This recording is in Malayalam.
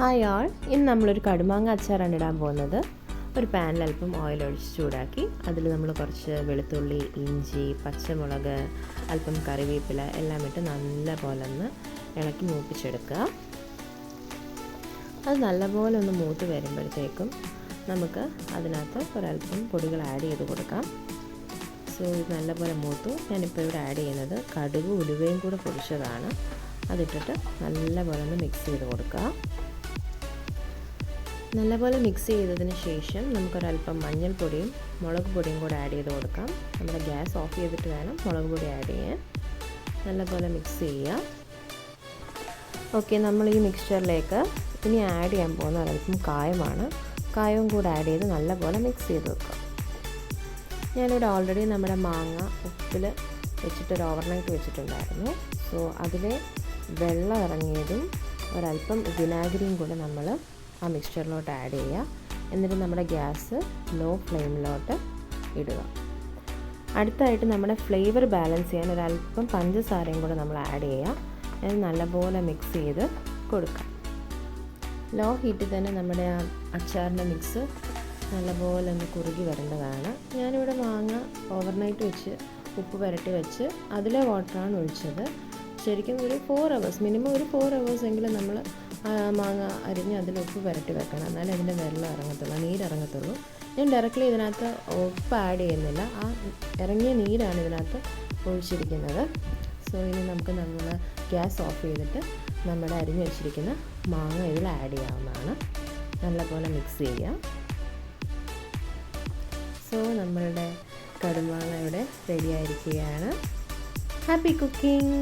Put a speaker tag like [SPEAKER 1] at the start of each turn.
[SPEAKER 1] ഹായ് ആൾ ഇന്ന് നമ്മളൊരു കടുമാങ്ങ അച്ചാറാണ് ഇടാൻ പോകുന്നത്. ഒരു പാനിൽ അല്പം ഓയിൽ ഒഴിച്ച് ചൂടാക്കി. അതിൽ നമ്മൾ കുറച്ച് വെളുത്തുള്ളി ഇഞ്ചി പച്ചമുളക് അല്പം കറിവേപ്പില എല്ലാം ഇട്ട് നല്ലപോലെ ഒന്ന് ഇളക്കി മൂപ്പിച്ചെടുക്കുക. അത് നല്ലപോലെ ഒന്ന് മൂത്ത് വരുമ്പോഴത്തേക്കും നമുക്ക് അതിനകത്ത് ഒരല്പം പൊടികൾ ആഡ് ചെയ്ത് കൊടുക്കാം. സോ ഇത് നല്ലപോലെ മൂത്തു. ഞാനിപ്പോൾ ഇവിടെ ആഡ് ചെയ്യുന്നത് കടുക് ഉലുവയും കൂടെ പൊടിച്ചതാണ്. അതിട്ടിട്ട് നല്ലപോലെ ഒന്ന് മിക്സ് ചെയ്ത് കൊടുക്കുക. നല്ലപോലെ മിക്സ് ചെയ്തതിന് ശേഷം നമുക്കൊരല്പം മഞ്ഞൾപ്പൊടിയും മുളക് പൊടിയും കൂടെ ആഡ് ചെയ്ത് കൊടുക്കാം. നമ്മുടെ ഗ്യാസ് ഓഫ് ചെയ്തിട്ട് വേണം മുളക് പൊടി ആഡ് ചെയ്യാൻ. നല്ലപോലെ മിക്സ് ചെയ്യുക. ഓക്കെ നമ്മൾ ഈ മിക്സ്ചറിലേക്ക് ഇനി ആഡ് ചെയ്യാൻ പോകുന്ന ഒരല്പം കായമാണ്. കായവും കൂടെ ആഡ് ചെയ്ത് നല്ലപോലെ മിക്സ് ചെയ്ത് വെക്കുക. ഞാനിവിടെ ഓൾറെഡി നമ്മുടെ മാങ്ങ ഉപ്പിൽ വെച്ചിട്ട് ഒരു ഓവർനൈറ്റ് വെച്ചിട്ടുണ്ടായിരുന്നു. സോ അതിലെ വെള്ളം ഇറങ്ങിയതും ഒരല്പം വിനാഗിരിയും കൂടെ നമ്മൾ ആ മിക്സ്ചറിലോട്ട് ആഡ് ചെയ്യുക. എന്നിട്ട് നമ്മുടെ ഗ്യാസ് ലോ ഫ്ലെയിമിലോട്ട് ഇടുക. അടുത്തായിട്ട് നമ്മുടെ ഫ്ലേവർ ബാലൻസ് ചെയ്യാൻ ഒരല്പം പഞ്ചസാരയും കൂടെ നമ്മൾ ആഡ് ചെയ്യുക. അത് നല്ലപോലെ മിക്സ് ചെയ്ത് കൊടുക്കാം ലോ ഹീറ്റിൽ തന്നെ നമ്മുടെ ആ അച്ചാറിന്റെ മിക്സ് നല്ലപോലെ ഒന്ന് കുറുകി വരേണ്ടതാണ്. ഞാനിവിടെ മാങ്ങ ഓവർനൈറ്റ് വെച്ച് ഉപ്പ് പുരട്ടി വെച്ച് അതിലെ വാട്ടറാണ് ഒഴിച്ചത്. ശരിക്കും ഒരു ഫോർ അവേഴ്സ് മിനിമം ഒരു ഫോർ അവേഴ്സ് എങ്കിലും നമ്മൾ മാങ്ങ അരിഞ്ഞ് അതിൽ ഉപ്പ് പുരട്ടി വെക്കണം. എന്നാലേ അതിന്റെ വെള്ളം ഇറങ്ങത്തുള്ളൂ നീരിറങ്ങത്തുള്ളൂ ഞാൻ ഡയറക്റ്റ്ലി ഇതിനകത്ത് ഉപ്പ് ആഡ് ചെയ്യുന്നില്ല. ആ ഇറങ്ങിയ നീരാണ് ഇതിനകത്ത് ഒഴിച്ചിരിക്കുന്നത്. സോ ഇനി നമുക്ക് നമ്മൾ ഗ്യാസ് ഓഫ് ചെയ്തിട്ട് നമ്മുടെ അരിഞ്ഞ് വെച്ചിരിക്കുന്ന മാങ്ങ ഇതിൽ ആഡ് ചെയ്യാവുന്നതാണ്. നല്ലപോലെ മിക്സ് ചെയ്യാം. സോ നമ്മളുടെ കടുമാങ്ങ ഇവിടെ റെഡി ആയിരിക്കുകയാണ്. Happy cooking